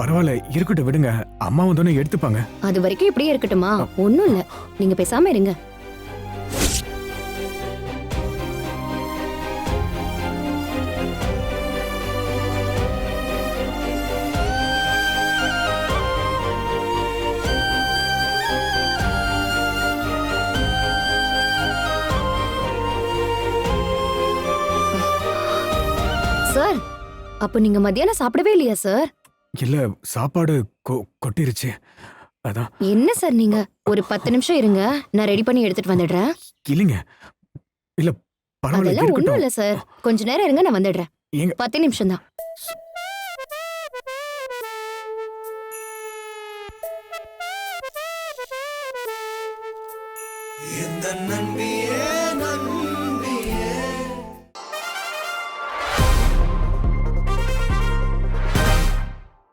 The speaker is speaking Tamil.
பரவாயில்ல இருக்கட்டும் விடுங்க. அம்மா வந்தோடனே எடுத்துப்பாங்க. அது வரைக்கும் இப்படியே இருக்கட்டுமா? ஒன்றும் இல்லை. நீங்க பேசாம இருங்க. சார் அப்போ நீங்க மத்தியானம் சாப்பிடவே இல்லையா சார்? இல்ல சாப்பாடு கொ- கொட்டிருச்சு. அதான். என்ன சார் நீங்க? ஒரு பத்து நிமிஷம் இருங்க. நான் ரெடி பண்ணி எடுத்துட்டு வந்துடுறேன். இல்லைங்க. இல்ல பரவாயில்ல அதெல்லாம் ஒண்ணும் இருக்கட்டும். இல்ல சார். கொஞ்ச நேரம் இருங்க நான் வந்துடுறேன். ஏங்க பத்து நிமிஷம் தான். நம்பியே